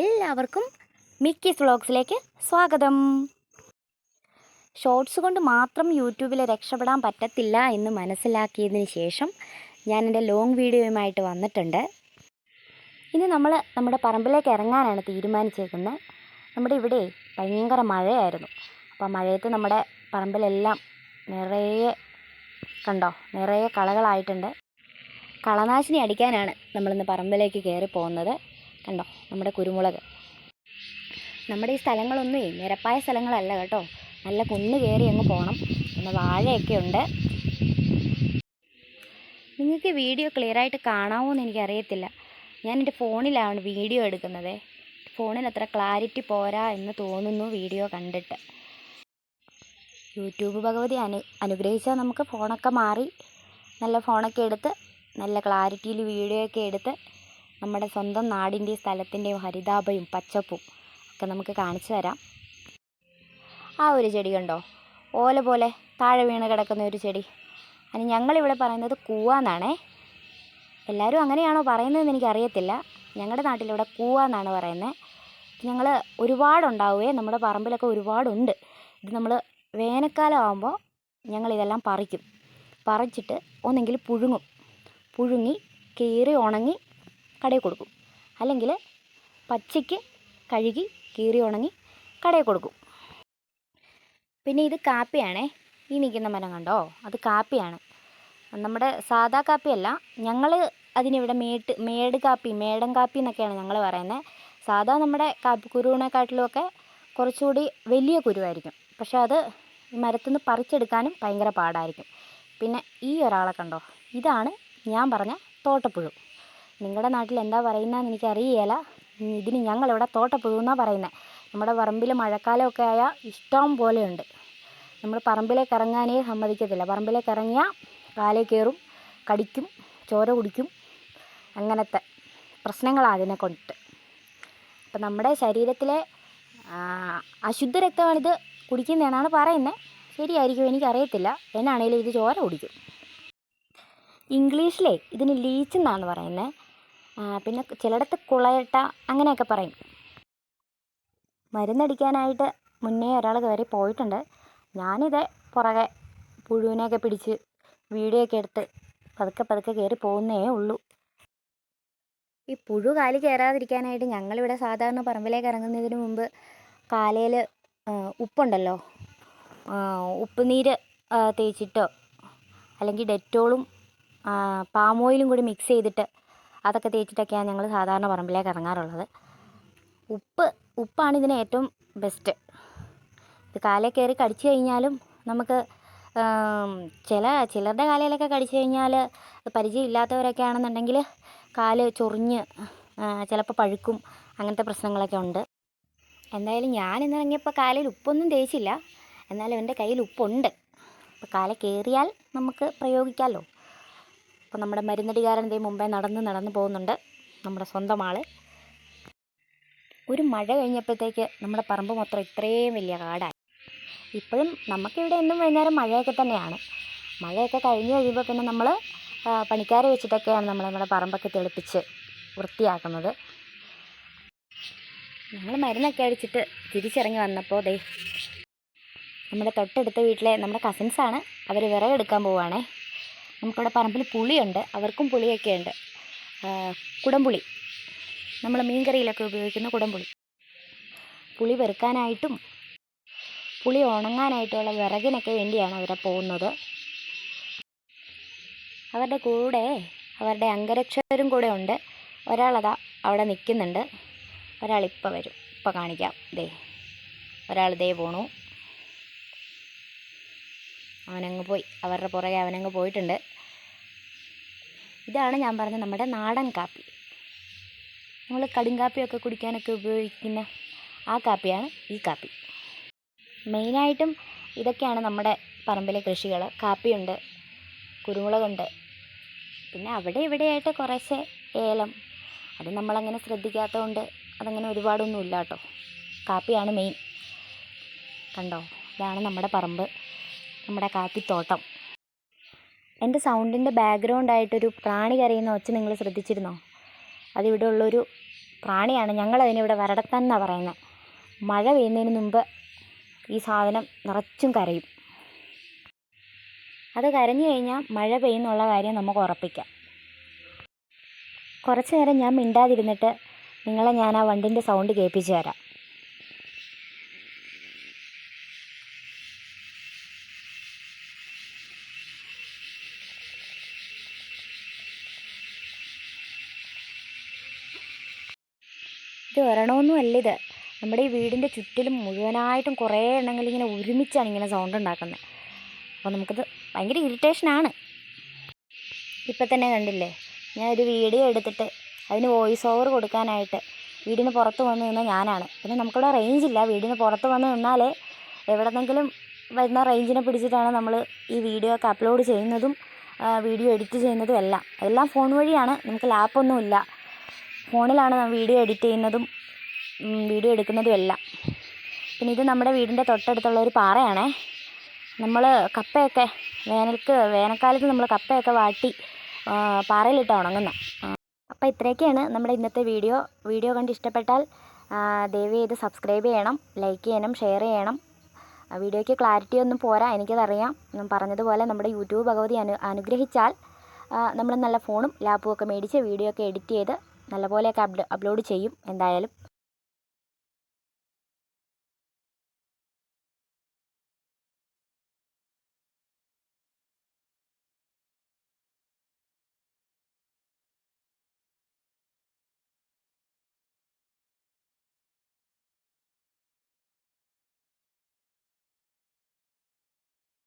എല്ലാവർക്കും മിക്കീസ് വ്ളോഗ്സിലേക്ക് സ്വാഗതം. ഷോർട്സ് കൊണ്ട് മാത്രം യൂട്യൂബിൽ രക്ഷപ്പെടാൻ പറ്റത്തില്ല എന്ന് മനസ്സിലാക്കിയതിന് ശേഷം ഞാൻ എന്റെ ലോങ് വീഡിയോയുമായിട്ട് വന്നിട്ടുണ്ട്. ഇനി നമ്മൾ നമ്മുടെ പറമ്പിലേക്ക് ഇറങ്ങാനാണ് തീരുമാനിച്ചേക്കുന്നത്. നമ്മുടെ ഇവിടെ ഭയങ്കര മഴയായിരുന്നു. അപ്പോൾ മഴയത്ത് നമ്മുടെ പറമ്പിലെല്ലാം നിറയെ കണ്ടോ? നിറയെ കളകളായിട്ടുണ്ട്. കളനാശിനി അടിക്കാനാണ് നമ്മളിന്ന് പറമ്പിലേക്ക് കയറി പോകുന്നത്. കണ്ടോ? നമ്മുടെ കുരുമുളക്. നമ്മുടെ ഈ സ്ഥലങ്ങളൊന്നും നിരപ്പായ സ്ഥലങ്ങളല്ല കേട്ടോ. നല്ല കുന്ന് കയറി അങ്ങ് പോകണം പിന്നെ വാഴയൊക്കെ ഉണ്ട്. നിങ്ങൾക്ക് വീഡിയോ ക്ലിയർ ആയിട്ട് കാണാമോ എന്ന് എനിക്കറിയത്തില്ല. ഞാൻ എന്റെ ഫോണിലാണ് വീഡിയോ എടുക്കുന്നത്. ഫോണിന് അത്ര ക്ലാരിറ്റി പോരാ എന്ന് തോന്നുന്നു വീഡിയോ കണ്ടിട്ട്. യൂട്യൂബ് ഭഗവതി അനു അനുഗ്രഹിച്ചാൽ നമുക്ക് ഫോണൊക്കെ മാറി. നല്ല ഫോണൊക്കെ എടുത്ത് നല്ല ക്ലാരിറ്റിയിൽ വീഡിയോ ഒക്കെ എടുത്ത് നമ്മുടെ സ്വന്തം നാടിന്റെയും സ്ഥലത്തിന്റെയും ഹരിതാഭയും പച്ചപ്പും ഒക്കെ നമുക്ക് കാണിച്ചു തരാം. ആ ഒരു ചെടി കണ്ടോ? ഓല പോലെ താഴെ വീണ് കിടക്കുന്ന ഒരു ചെടി. അതിന് ഞങ്ങളിവിടെ പറയുന്നത് കൂവാന്നാണേ. എല്ലാവരും അങ്ങനെയാണോ പറയുന്നതെന്ന് എനിക്കറിയത്തില്ല. ഞങ്ങളുടെ നാട്ടിലിവിടെ കൂവാന്നാണ് പറയുന്നത് ഞങ്ങൾ ഒരുപാടുണ്ടാവുകയെ നമ്മുടെ പറമ്പിലൊക്കെ ഒരുപാടുണ്ട്. ഇത് നമ്മൾ വേനൽക്കാലം ആകുമ്പോൾ ഞങ്ങളിതെല്ലാം പറിക്കും. പറിച്ചിട്ട് ഒന്നെങ്കിൽ പുഴുങ്ങും. പുഴുങ്ങി കീറി ഉണങ്ങി കടയിൽ കൊടുക്കും. അല്ലെങ്കിൽ പച്ചയ്ക്ക് കഴുകി കീറി ഉണങ്ങി കടയിൽ കൊടുക്കും. പിന്നെ ഇത് കാപ്പിയാണേ. ഈ നിൽക്കുന്ന മരം കണ്ടോ? അത് കാപ്പിയാണ്. നമ്മുടെ സാദാ കാപ്പിയല്ല ഞങ്ങൾ അതിനിവിടെ മേട്ട് മേട് കാപ്പി മേടൻ കാപ്പി എന്നൊക്കെയാണ് ഞങ്ങൾ പറയുന്നത്. സാധാ നമ്മുടെ കാപ്പി കുരുവിനെക്കാട്ടിലുമൊക്കെ കുറച്ചുകൂടി വലിയ കുരുവായിരിക്കും. പക്ഷെ അത് ഈ മരത്തു നിന്ന് പറിച്ചെടുക്കാനും ഭയങ്കര പാടായിരിക്കും. പിന്നെ ഈ ഒരാളെ കണ്ടോ? ഇതാണ് ഞാൻ പറഞ്ഞ തോട്ടപ്പുഴു. നിങ്ങളുടെ നാട്ടിൽ എന്താ പറയുന്നതെന്ന് എനിക്കറിയില്ല ഇതിന് ഞങ്ങളിവിടെ തോട്ടപ്പുഴു എന്നാണ് പറയുന്നത് നമ്മുടെ പറമ്പിൽ മഴക്കാലമൊക്കെ ആയാൽ ഇഷ്ടം പോലെയുണ്ട്. നമ്മൾ പറമ്പിലേക്ക് ഇറങ്ങാനേ സമ്മതിക്കത്തില്ല. പറമ്പിലേക്ക് ഇറങ്ങിയാൽ കാലേ കയറും കടിക്കും ചോര കുടിക്കും അങ്ങനത്തെ പ്രശ്നങ്ങളാണ് അതിനെ കൊണ്ടിട്ട് അപ്പം നമ്മുടെ ശരീരത്തിലെ അശുദ്ധ രക്തമാണിത് കുടിക്കുന്നതെന്നാണ് പറയുന്നത് ശരിയായിരിക്കും എനിക്കറിയത്തില്ല. എന്നാണേലും ഇത് ചോര കുടിക്കും. ഇംഗ്ലീഷിലേ ഇതിന് ലീച്ച് എന്നാണ് പറയുന്നത് പിന്നെ ചിലയിടത്ത് കുളയട്ട അങ്ങനെയൊക്കെ പറയും. മരുന്നടിക്കാനായിട്ട് മുന്നേ ഒരാൾ കയറി പോയിട്ടുണ്ട്. ഞാനിത് പുറകെ പുഴുവിനെയൊക്കെ പിടിച്ച് വീഡിയോ ഒക്കെ എടുത്ത് പതുക്കെ പതുക്കെ കയറി പോകുന്നേ ഉള്ളൂ. ഈ പുഴു കാലി കയറാതിരിക്കാനായിട്ട് ഞങ്ങളിവിടെ സാധാരണ പറമ്പിലേക്ക് ഇറങ്ങുന്നതിന് മുമ്പ് കാലയിൽ ഉപ്പുണ്ടല്ലോ. ഉപ്പുനീര് തേച്ചിട്ടോ അല്ലെങ്കിൽ ഡെറ്റോളും പാമോയിലും കൂടി മിക്സ് ചെയ്തിട്ട് അതൊക്കെ തേച്ചിട്ടൊക്കെയാണ് ഞങ്ങൾ സാധാരണ പറമ്പിലേക്ക് ഇറങ്ങാറുള്ളത്. ഉപ്പ് ഉപ്പാണ് ഇതിന് ഏറ്റവും ബെസ്റ്റ് ഇത് കാലേ കയറി കടിച്ചു കഴിഞ്ഞാലും നമുക്ക് ചില ചിലരുടെ കാലയിലൊക്കെ കടിച്ചു കഴിഞ്ഞാൽ പരിചയമില്ലാത്തവരൊക്കെ ആണെന്നുണ്ടെങ്കിൽ കാൽ ചൊറിഞ്ഞ് ചിലപ്പോൾ പഴുക്കും അങ്ങനത്തെ പ്രശ്നങ്ങളൊക്കെ ഉണ്ട്. എന്തായാലും ഞാൻ ഇന്നിറങ്ങിയപ്പോൾ കാലിൽ ഉപ്പൊന്നും തേച്ചില്ല. എന്നാലും എന്റെ കയ്യിൽ ഉപ്പുണ്ട്. അപ്പോൾ കാല കയറിയാൽ നമുക്ക് പ്രയോഗിക്കാമല്ലോ അപ്പോൾ നമ്മുടെ മരുന്നടികാരൻ ദേ മുമ്പേ നടന്ന് നടന്ന് പോകുന്നുണ്ട്. നമ്മുടെ സ്വന്തം ആൾ ഒരു മഴ കഴിഞ്ഞപ്പോഴത്തേക്ക് നമ്മുടെ പറമ്പ് മൊത്തം ഇത്രയും വലിയ കാടായി. ഇപ്പോഴും നമുക്കിവിടെ എന്നും വൈകുന്നേരം മഴയൊക്കെ തന്നെയാണ്. മഴയൊക്കെ കഴിഞ്ഞ് കഴിയുമ്പോൾ പിന്നെ നമ്മൾ പണിക്കാരെ വെച്ചിട്ടൊക്കെയാണ് നമ്മൾ നമ്മുടെ പറമ്പൊക്കെ തെളിപ്പിച്ച് വൃത്തിയാക്കുന്നത്. ഞങ്ങൾ മരുന്നൊക്കെ അടിച്ചിട്ട് തിരിച്ചിറങ്ങി വന്നപ്പോൾ ദേ നമ്മുടെ തൊട്ടടുത്ത വീട്ടിലെ നമ്മുടെ കസിൻസാണ് അവർ വിറകെടുക്കാൻ പോവുകയാണേ. നമുക്കിവിടെ പറമ്പിൽ പുളിയുണ്ട്. അവർക്കും പുളിയൊക്കെ ഉണ്ട് കുടംപുളി. നമ്മൾ മീൻകറിയിലൊക്കെ ഉപയോഗിക്കുന്ന കുടംപുളി. പുളി വെറുക്കാനായിട്ടും പുളി ഉണങ്ങാനായിട്ടുള്ള വിറകിനൊക്കെ വേണ്ടിയാണ് അവരെ പോകുന്നത്. അവരുടെ കൂടെ അവരുടെ അംഗരക്ഷകരും കൂടെ ഉണ്ട്. ഒരാളതാ അവിടെ നിൽക്കുന്നുണ്ട്. ഒരാളിപ്പോൾ വരും. ഇപ്പോൾ കാണിക്കാം. ദേ ഒരാൾ ദേ പോണു. അവനങ്ങ് പോയി. അവരുടെ പുറകെ അവനങ്ങ് പോയിട്ടുണ്ട്. ഇതാണ് ഞാൻ പറഞ്ഞ നമ്മുടെ നാടൻ കാപ്പി. നമ്മൾ കടുങ്കാപ്പിയൊക്കെ കുടിക്കാനൊക്കെ ഉപയോഗിക്കുന്ന ആ കാപ്പിയാണ് ഈ കാപ്പി. മെയിനായിട്ടും ഇതൊക്കെയാണ് നമ്മുടെ പറമ്പിലെ കൃഷികൾ. കാപ്പിയുണ്ട് കുരുമുളകുണ്ട് പിന്നെ അവിടെ ഇവിടെയായിട്ട് കുറേശ്ശെ ഏലം. അത് നമ്മളങ്ങനെ ശ്രദ്ധിക്കാത്തതുകൊണ്ട് അതങ്ങനെ ഒരുപാടൊന്നും ഇല്ല കേട്ടോ. കാപ്പിയാണ് മെയിൻ. കണ്ടോ? ഇതാണ് നമ്മുടെ പറമ്പ് നമ്മുടെ കാപ്പിത്തോട്ടം. എന്റെ സൗണ്ടിന്റെ ബാക്ക്ഗ്രൗണ്ടായിട്ടൊരു പ്രാണി കരയുന്ന ഒച്ച നിങ്ങൾ ശ്രദ്ധിച്ചിരുന്നോ? അതിവിടെ ഉള്ളൊരു പ്രാണിയാണ് ഞങ്ങളതിനിവിടെ വരടത്താൻ എന്നാണ് പറയുന്നത്. മഴ പെയ്യുന്നതിന് മുമ്പ് ഈ സാധനം നിറച്ചും കരയും. അത് കരഞ്ഞു കഴിഞ്ഞാൽ മഴ പെയ്യുന്നുള്ള കാര്യം നമുക്ക് ഉറപ്പിക്കാം. കുറച്ച് നേരം ഞാൻ മിണ്ടാതിരുന്നിട്ട് നിങ്ങളെ ഞാൻ ആ വണ്ടിന്റെ സൗണ്ട് കേൾപ്പിച്ചു തരാം. ഇത് അല്ല ഇത്. നമ്മുടെ ഈ വീടിന്റെ ചുറ്റിലും മുഴുവനായിട്ടും കുറേ എണ്ണങ്ങൾ ഇങ്ങനെ ഒരുമിച്ചാണ് ഇങ്ങനെ സൗണ്ട് ഉണ്ടാക്കുന്നത്. അപ്പോൾ നമുക്കത് ഭയങ്കര ഇറിറ്റേഷനാണ് ഇപ്പം തന്നെ കണ്ടില്ലേ? ഞാൻ ഒരു വീഡിയോ എടുത്തിട്ട് അതിന് വോയിസ് ഓവർ കൊടുക്കാനായിട്ട് വീടിന് പുറത്ത് വന്ന് നിന്ന ഞാനാണ്. പിന്നെ നമുക്കിവിടെ റേഞ്ച് ഇല്ല. വീടിന് പുറത്ത് വന്ന് നിന്നാലേ എവിടെന്നെങ്കിലും വരുന്ന റേഞ്ചിനെ പിടിച്ചിട്ടാണ് നമ്മൾ ഈ വീഡിയോ ഒക്കെ അപ്ലോഡ് ചെയ്യുന്നതും വീഡിയോ എഡിറ്റ് ചെയ്യുന്നതും എല്ലാം. എല്ലാം ഫോൺ വഴിയാണ്. നമുക്ക് ലാപ്പൊന്നുമില്ല ഫോണിലാണ് വീഡിയോ എഡിറ്റ് ചെയ്യുന്നതും വീഡിയോ എടുക്കുന്നതും എല്ലാം. പിന്നെ ഇത് നമ്മുടെ വീടിന്റെ തൊട്ടടുത്തുള്ള ഒരു പാറയാണേ. നമ്മൾ കപ്പയൊക്കെ വേനൽക്ക് വേനൽക്കാലത്ത് നമ്മൾ കപ്പയൊക്കെ വാട്ടി പാറയിലിട്ട് ഉണങ്ങുന്ന. അപ്പോൾ ഇത്രയൊക്കെയാണ് നമ്മുടെ ഇന്നത്തെ വീഡിയോ. വീഡിയോ കണ്ട് ഇഷ്ടപ്പെട്ടാൽ ദയവ് ചെയ്ത് സബ്സ്ക്രൈബ് ചെയ്യണം ലൈക്ക് ചെയ്യണം ഷെയർ ചെയ്യണം. വീഡിയോയ്ക്ക് ക്ലാരിറ്റി ഒന്നും പോരാ എനിക്കതറിയാം. പറഞ്ഞതുപോലെ നമ്മുടെ യൂട്യൂബ് ഭഗവതി അനു അനുഗ്രഹിച്ചാൽ നമ്മൾ നല്ല ഫോണും ലാപ്പും ഒക്കെ മേടിച്ച് വീഡിയോ ഒക്കെ എഡിറ്റ് ചെയ്ത് നല്ലപോലെയൊക്കെ അപ്ലോഡ് ചെയ്യും എന്തായാലും.